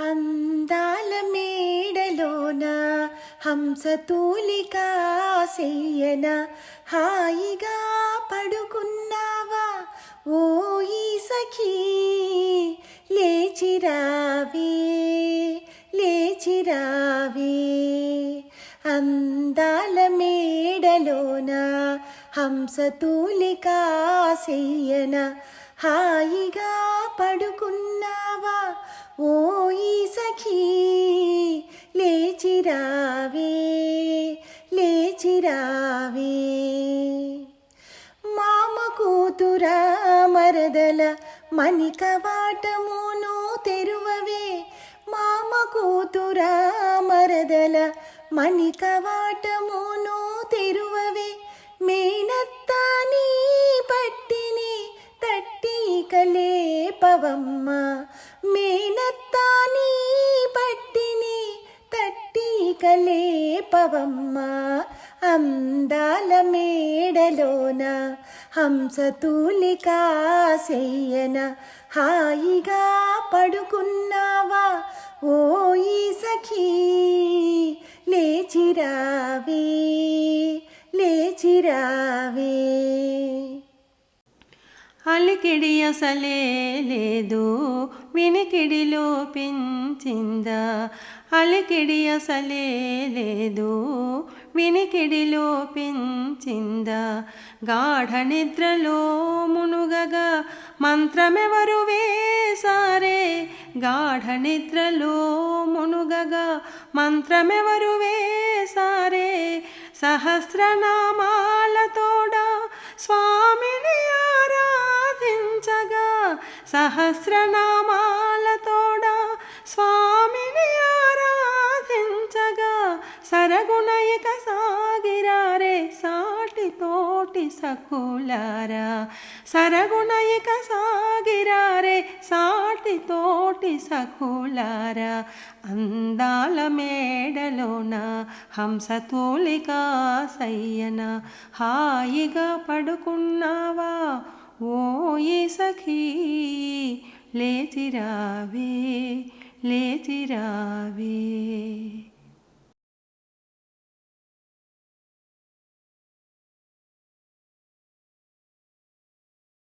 అందాల మేడలోన హంసతూలికా సెయ్యన హాయిగా పడుకున్నావా? ఓ ఈ సఖీ లేచిరావే లేచిరావే. అందాల మేడలోన హంసతూలికా సెయ్యన హాయిగా లేచిరావే మామ కూతురా మరదల మణిక వాటమును తెరువవే. మామ కూతురా మరదల మణిక వాటమును తెరువవే. మేనత్తాని పట్టిని తట్టి కలేపవమ్మ మేనత్తాని పట్టిని తట్టి కలేపవమ్మ అందాల మేడలోన హంసతూలికా సెయ్యన హాయిగా పడుకున్నావా? ఓ ఈ సఖీ లేచిరావే లేచిరావే అలికిడి అసలే లేదు వినికిడిలో పెంచిందా అలికిడి అసలే లేదు వినికిడిలో పెంచిందా గాఢ నిద్రలో మునుగగా మంత్రమెవరు వేసారే గాఢ నిద్రలో మునుగగా మంత్రమెవరు వేసారే సహస్రనామాలతోడా స్వామిని ఆరాధించగా సహస్రనామా సాగిరారే సాటి తోటి సకులారా. సరగుణయిక సాగిరారే సాటి తోటి సకులారా. అందాల మేడలోన హంసతూలికా సయ్యన హాయిగా పడుకున్నావా? ఓ ఈ సఖీ లేచిరావే లేచిరావే.